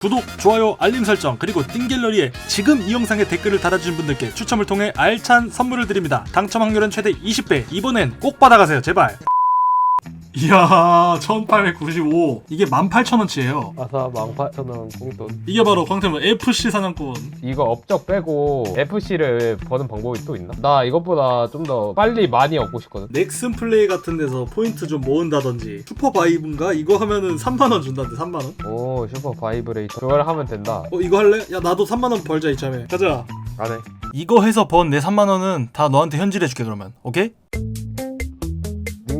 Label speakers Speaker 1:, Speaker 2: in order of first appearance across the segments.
Speaker 1: 구독, 좋아요, 알림 설정, 그리고 띵갤러리에 지금 이 영상에 댓글을 달아주신 분들께 추첨을 통해 알찬 선물을 드립니다. 당첨 확률은 최대 20배. 이번엔 꼭 받아가세요, 제발. 이야, 1895. 이게 18,000원치예요.
Speaker 2: 아사 18,000원 공돈
Speaker 1: 이게 바로 광태문 FC 사냥꾼.
Speaker 2: 이거 업적 빼고 FC를 버는 방법이 또 있나? 나 이것보다 좀 더 빨리 많이 얻고 싶거든
Speaker 1: 넥슨 플레이 같은 데서 포인트 좀 모은다든지 슈퍼 바이브인가? 이거 하면은 3만원 준다는데 3만원?
Speaker 2: 오 슈퍼 바이브레이터 그걸 하면 된다
Speaker 1: 어 이거 할래? 야 나도 3만원 벌자 이참에 가자
Speaker 2: 안해
Speaker 1: 이거 해서 번 내 3만원은 다 너한테 현질해줄게 그러면 오케이?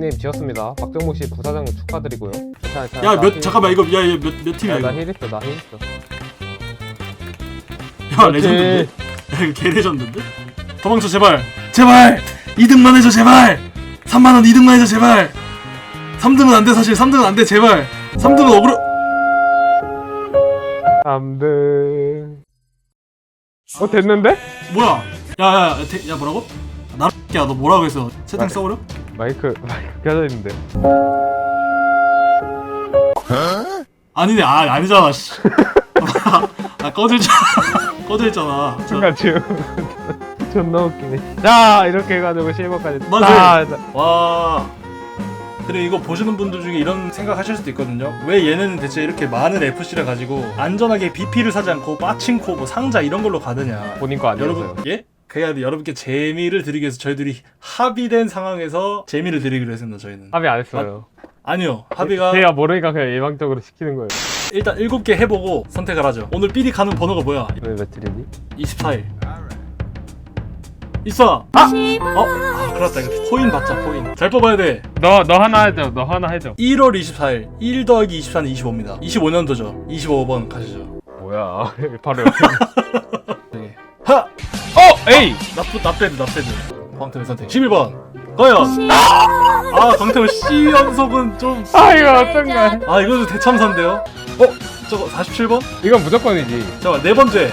Speaker 2: 닉네임 지었습니다. 박정모 씨 부사장 축하드리고요. 자, 자,
Speaker 1: 야나몇
Speaker 2: 힐-
Speaker 1: 잠깐만 이거 야몇 몇 팀이야
Speaker 2: 야,
Speaker 1: 이거?
Speaker 2: 나 힐있어 나 힐있어
Speaker 1: 야 레전드인데? 야 이거 개 레전드인데? 도망쳐 제발. 제발! 2등만 해줘 제발! 3만원 2등만 해줘 제발! 3등은 안 돼 사실. 3등은 안 돼 제발. 3등은 억울해
Speaker 2: 3등. 어 됐는데?
Speaker 1: 뭐야? 야 야야 야, 야, 뭐라고? 나야 너 뭐라고 했어? 채팅
Speaker 2: 아,
Speaker 1: 써버려?
Speaker 2: 마이크 마이크 켜져 있는데
Speaker 1: 아니네 아 아니잖아 씨. 아 꺼질잖아 꺼질잖아 자,
Speaker 2: 순간 지금 존나 웃기네 자 이렇게 해가지고 실버까지
Speaker 1: 맞아요.
Speaker 2: 했다.
Speaker 1: 와. 그리고 이거 보시는 분들 중에 이런 생각하실 수도 있거든요. 왜 얘네는 대체 이렇게 많은 FC를 가지고 안전하게 BP를 사지 않고 빠친코 뭐 상자 이런 걸로 가느냐.
Speaker 2: 본인 거 아니었어요
Speaker 1: 여러분 예? 그야 여러분께 재미를 드리기 위해서 저희들이 합의된 상황에서 재미를 드리기로 했습니다. 저희는.
Speaker 2: 합의 안 했어요
Speaker 1: 아니요. 합의가
Speaker 2: 제가 모르니까 그냥 일방적으로 시키는 거예요
Speaker 1: 일단 7개 해보고 선택을 하죠. 오늘 삐리 가는 번호가 뭐야?
Speaker 2: 왜 며칠이니?
Speaker 1: 24일. 있어. 아! 어? 아, 그렇다. 이거 코인 받자. 코인. 잘 뽑아야 돼.
Speaker 2: 너, 너 하나 해줘, 너 하나 해줘.
Speaker 1: 1월 24일 1 더하기 24는 25입니다 25년도죠 25번 가시죠
Speaker 2: 뭐야, 바로 옆에. 에이!
Speaker 1: 나쁘 나빼드 나빼드 광태의 선택 11번 과연 아 광태의 C 연속은 좀아
Speaker 2: 아, 이거 어떤가.
Speaker 1: 이거 좀 대참사인데요 어? 저거 47번?
Speaker 2: 이건 무조건이지.
Speaker 1: 잠깐 네 번째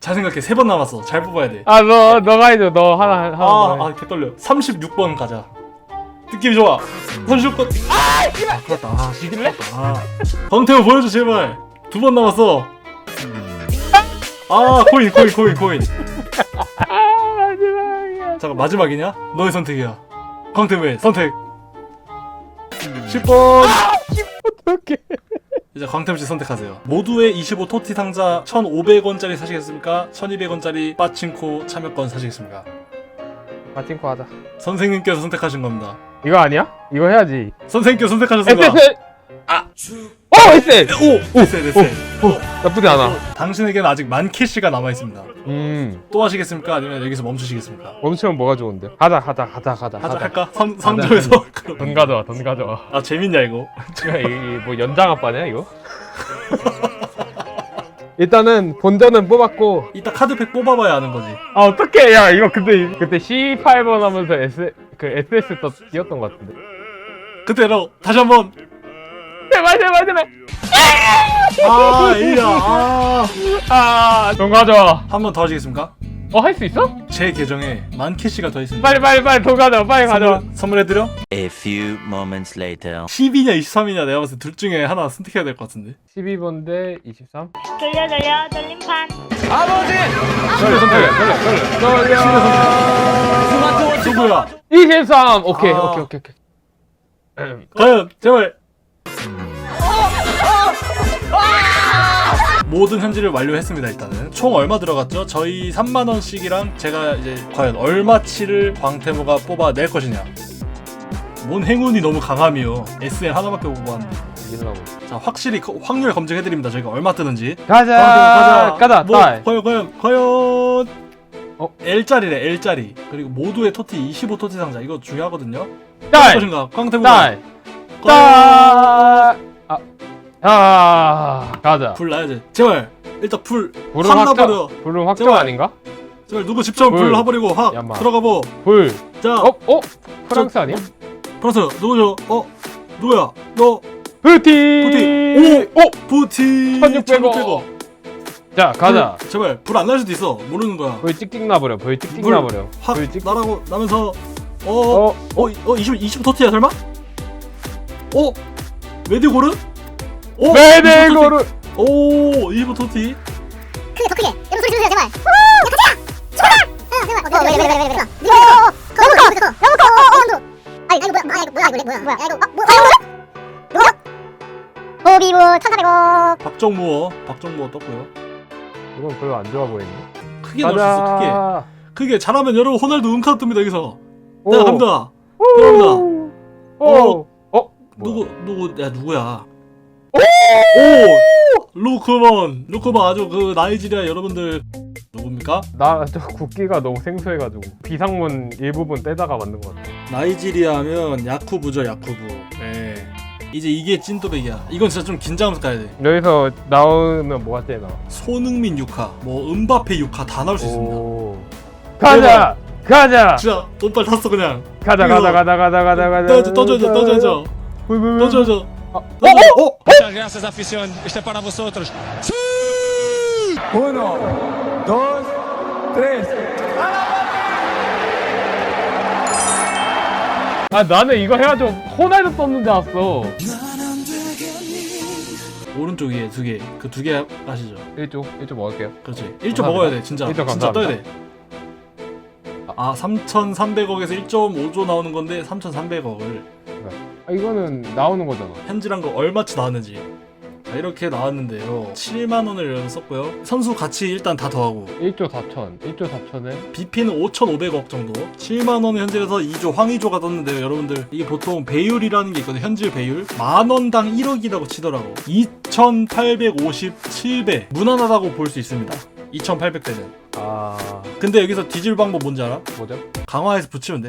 Speaker 1: 잘 생각해 세 번 남았어 잘 뽑아야 돼아
Speaker 2: 아, 너, 너가 해줘, 너 하나, 하나. 더
Speaker 1: 아,
Speaker 2: 해.
Speaker 1: 개떨려 36번 가자 느낌이 좋아 36번 아 그렇다 아
Speaker 2: 죽일래?
Speaker 1: 아, 광태호 보여줘 제발 두 번 남았어. 아 코인 코인 코인 코인.
Speaker 2: 아, 마지막이야.
Speaker 1: 잠깐 마지막이냐? 너의 선택이야. 광태회 선택. 10번.
Speaker 2: 어떡해.
Speaker 1: 이제 광태호 씨 선택하세요. 모두의 25 토티 상자 1,500원짜리 사시겠습니까? 1,200원짜리 빠친코 참여권 사시겠습니까?
Speaker 2: 마친코 하자.
Speaker 1: 선생님께서 선택하신 겁니다.
Speaker 2: 이거 아니야? 이거 해야지.
Speaker 1: 선생님께서 선택하셨습니다.
Speaker 2: SS! 아! 오, SS!
Speaker 1: 오! 됐어요 됐어요.
Speaker 2: 나쁘지 않아.
Speaker 1: 당신에게는 아직 만 캐시가 남아 있습니다.
Speaker 2: 음.
Speaker 1: 또 하시겠습니까? 아니면 여기서 멈추시겠습니까?
Speaker 2: 멈추면 뭐가 좋은데? 가자, 가자, 가자, 가자.
Speaker 1: 하자
Speaker 2: 가자.
Speaker 1: 할까? 상, 상점에서
Speaker 2: 돈 가져와, 돈 가져와.
Speaker 1: 아 재밌냐 이거
Speaker 2: 야, 이, 이, 뭐 연장 아빠냐, 이거? 일단은 본전은 뽑았고
Speaker 1: 이따 카드팩 뽑아봐야 아는 거지
Speaker 2: 아 어떡해 야 이거 근데 그때 C8번 하면서 S 그 SS 또 뛰었던 것 같은데
Speaker 1: 그때로 다시 한번
Speaker 2: 제발 제발 제발
Speaker 1: 아 이야
Speaker 2: 아돈 가져와
Speaker 1: 아한 번 더 하시겠습니까?
Speaker 2: 어할 수 있어?
Speaker 1: 제 계정에 만 캐시가 더 있습니다.
Speaker 2: 빨리 빨리 빨리 돈 가져와 빨리 가져와
Speaker 1: 선물, 선물해드려?
Speaker 3: A few moments later.
Speaker 1: 10이냐 23이냐 내가 봤을 때 둘 중에 하나 선택해야 될 것 같은데.
Speaker 2: 12번 대 23?
Speaker 4: 돌려 돌려 돌림판.
Speaker 2: 돌려 돌려 돌려 돌려. 돌려.
Speaker 1: 누구야?
Speaker 2: 23 오케이
Speaker 1: 아.
Speaker 2: 오케이 오케이 오케이. 음,
Speaker 1: 과연 제발 모든 현질을 완료했습니다 일단은. 총 얼마 들어갔죠? 저희 3만원씩이랑 제가 이제 과연 얼마치를 광태모가 뽑아낼 것이냐. 뭔 행운이 너무 강함이요. SN 하나밖에 못 뽑았는데
Speaker 2: 이기려고
Speaker 1: 자 확실히 거- 확률 검증해드립니다 저희가. 얼마 뜨는지.
Speaker 2: 가자!
Speaker 1: 광태모
Speaker 2: 가자!
Speaker 1: 뭐,
Speaker 2: 딸
Speaker 1: 과연 과연 과연!
Speaker 2: 어?
Speaker 1: L짜리래 L짜리. 그리고 모두의 토티 25 토티 상자. 이거 중요하거든요.
Speaker 2: 딸
Speaker 1: 것인가? 광태모
Speaker 2: 딸 딸! 아, 아, 가자.
Speaker 1: 불 나야지 제발 일단 불
Speaker 2: 불은
Speaker 1: 확
Speaker 2: 확정,
Speaker 1: 나버려
Speaker 2: 불은 확정
Speaker 1: 제발.
Speaker 2: 아닌가?
Speaker 1: 제발 누구 집처럼 불
Speaker 2: 불.
Speaker 1: 나버리고 확
Speaker 2: 야마.
Speaker 1: 들어가 보
Speaker 2: 불.
Speaker 1: 자
Speaker 2: 어, 어? 프랑스 아니야?
Speaker 1: 프랑스 누구죠? 어? 누구야? 너
Speaker 2: 부티.
Speaker 1: 부티.
Speaker 2: 오, 오.
Speaker 1: 부티
Speaker 2: 1600 원.
Speaker 1: 1600원.
Speaker 2: 자, 가자.
Speaker 1: 불, 제발 불 안 날 수도 있어 모르는 거야
Speaker 2: 불 찍찍 나버려. 불 찍찍
Speaker 1: 불.
Speaker 2: 나버려.
Speaker 1: 확
Speaker 2: 불 찍.
Speaker 1: 나라고 나면서 어?
Speaker 2: 어,
Speaker 1: 어? 어? 20, 20 토티야 설마? 어? 메디고르? 오!
Speaker 2: 베네고르
Speaker 1: 오! 일본 토티.
Speaker 5: 크게 더 크게 여러분 소리 들으세요 제발 야 같이야 제발 제발 왜왜 왜 왜왜 너무 커 너무 커 너무 커 어, 어, 아니 나 이거 뭐야 아 이거 뭐야 이거 뭐야 뭐야 야 이거 어 뭐야 누구야? 호비부 1400원
Speaker 1: 박정무어. 박정무어 떴고요.
Speaker 2: 이건 별로 안 좋아 보이네
Speaker 1: 크게 나올 수 있어. 크게. 크게 잘하면 여러분 호날두 은카드 뜹니다 여기서.
Speaker 2: 오.
Speaker 1: 내가 갑니다. 들어갑니다.
Speaker 2: 오. 어?
Speaker 1: 누구 누구 야 누구야? 오! 루크먼. 루크먼 아주 그 나이지리아 여러분들 누굽니까?
Speaker 2: 나 저 국기가 너무 생소해가지고 비상문 일부분 떼다가 만든 것 같아
Speaker 1: 나이지리아 하면 야쿠부죠 야쿠부. 예. 이제 이게 찐또백이야. 이건 진짜 좀 긴장하면서 가야 돼.
Speaker 2: 여기서 나오면 뭐가 떼나
Speaker 1: 손흥민 6카, 뭐 은바페 6카 다 나올 수 있습니다.
Speaker 2: 오. 가자 가자
Speaker 1: 진짜 돈빨 탔어 그냥.
Speaker 2: 가자 가자 가자 가자 가자 가자
Speaker 1: 떠줘 떠줘줘 떠줘줘.
Speaker 2: 어,
Speaker 1: 어? 어? 어?
Speaker 6: Muchas gracias, afición. Este es para vosotros.
Speaker 2: 아 나는 이거 해가지고 호날두 떴는데 왔어
Speaker 1: 오른쪽 위에 두 개. 그 두개 하시죠.
Speaker 2: 1조 1조 먹을게요
Speaker 1: 그렇지. 1조
Speaker 2: 감사합니다.
Speaker 1: 먹어야 돼 진짜.
Speaker 2: 일조
Speaker 1: 진짜 떠야 돼. 아 3,300억에서 1.5조 나오는 건데 3,300억을
Speaker 2: 아, 이거는 나오는 거잖아
Speaker 1: 현질한 거 얼마치 나왔는지. 자 이렇게 나왔는데요. 7만 원을 썼고요. 선수 가치 일단 다 더하고
Speaker 2: 1조 4천 1조 4천에
Speaker 1: BP는 5,500억 정도. 7만 원 현질해서 2조 황의조가 떴는데요, 여러분들. 이게 보통 배율이라는 게 있거든요. 현질 배율. 만 원당 1억이라고 치더라고. 2,857배. 무난하다고 볼 수 있습니다. 2,800대는.
Speaker 2: 아
Speaker 1: 근데 여기서 뒤질 방법 뭔지 알아?
Speaker 2: 뭐죠?
Speaker 1: 강화해서 붙이면 돼.